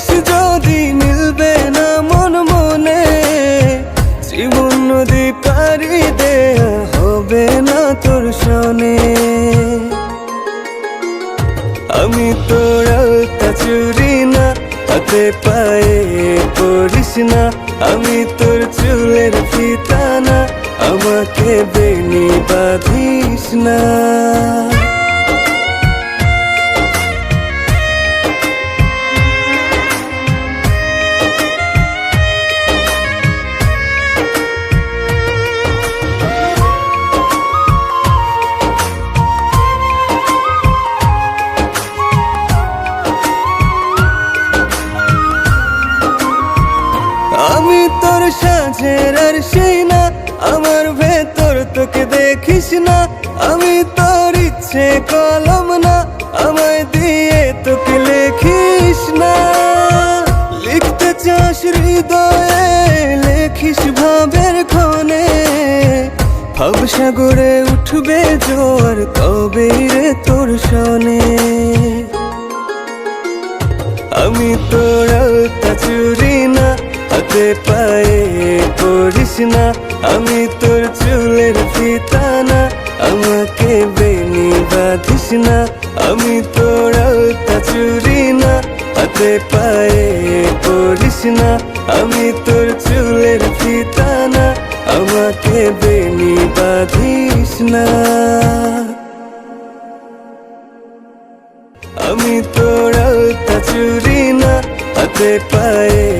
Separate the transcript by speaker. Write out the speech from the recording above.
Speaker 1: করিস যদি মিলবে না মন মনে, জীবন নদী পারি দেয়া হবে না তোর শোনে আমি তোর চুরি না, হাতে পায়ে পড়িস না। আমি তোর চুলের ফিতানা, আমাকে বেনি বাঁধিস না। তোর সাজের আর না। আমার ভেতর তোকে দেখিস না। আমি তোর ইচ্ছে কলম না। আমায় দিয়ে তোকে লেখিস না। লিখতে চাস হৃদয়ে, লেখিস ভাবের ক্ষণে ভাবসাগরে উঠবে জোর তবে রে তোর শোনে। আমি তোর চুরি না। হাতে পায়ে পড়িস না। আমি তোর চুলের ফিতানা, আমাকে বেনি বাঁধিস না। আমি তোর চুরি না, হাতে পায়ে পড়িস না। আমি তোর চুলের ফিতানা, আমাকে বেনি বাঁধিস না। আমি তোর চুরি না, হাতে পায়ে